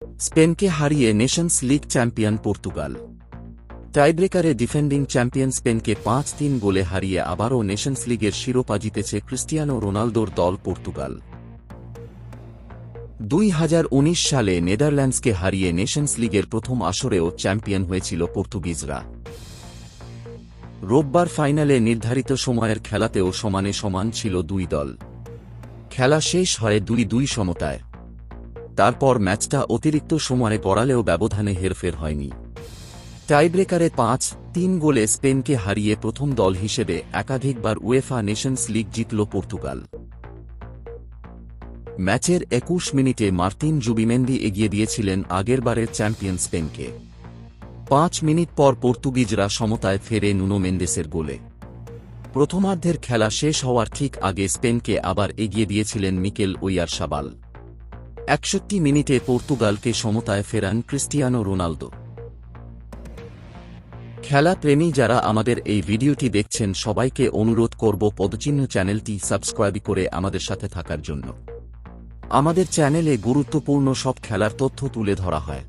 স্পেনকে হারিয়ে Nations league champion Portugal. টাইব্রেকারে defending champion স্পেনকে পাঁচ তিন গোলে হারিয়ে আবারও নেশনস লিগের শিরোপা জিতেছে ক্রিস্টিয়ানো রোনালদোর দল পর্তুগাল। দুই হাজার উনিশ সালে নেদারল্যান্ডসকে হারিয়ে নেশনস লিগের প্রথম আসরেও চ্যাম্পিয়ন হয়েছিল পর্তুগিজরা। রোববার ফাইনালে নির্ধারিত সময়ের খেলাতেও সমানে সমান ছিল দুই দল। খেলা শেষ হয় দুই দুই সমতায়। তারপর ম্যাচটা অতিরিক্ত সময়ে গড়ালেও ব্যবধানে হেরফের হয়নি। টাইব্রেকারে পাঁচ, তিন গোলে স্পেনকে হারিয়ে প্রথম দল হিসেবে একাধিকবার উয়েফা নেশনস লিগ জিতল পর্তুগাল। ম্যাচের একুশ মিনিটে মার্তিন জুবিমেন্দি এগিয়ে দিয়েছিলেন আগেরবারের চ্যাম্পিয়ন স্পেনকে। পাঁচ মিনিট পর পর্তুগিজরা সমতায় ফেরে নুনো মেন্দেসের গোলে। প্রথমার্ধের খেলা শেষ হওয়ার ঠিক আগে স্পেনকে আবার এগিয়ে দিয়েছিলেন মিকেল ওয়ার সাবাল একষট্টি মিনিটে পর্তুগালকে সমতায় ফেরান ক্রিস্টিয়ানো রোনালদো। খেলা প্রেমী যারা আমাদের এই ভিডিওটি দেখছেন, সবাইকে অনুরোধ করব পদচিহ্ন চ্যানেলটি সাবস্ক্রাইব করে আমাদের সাথে থাকার জন্য। আমাদের চ্যানেলে গুরুত্বপূর্ণ সব খেলার তথ্য তুলে ধরা হয়।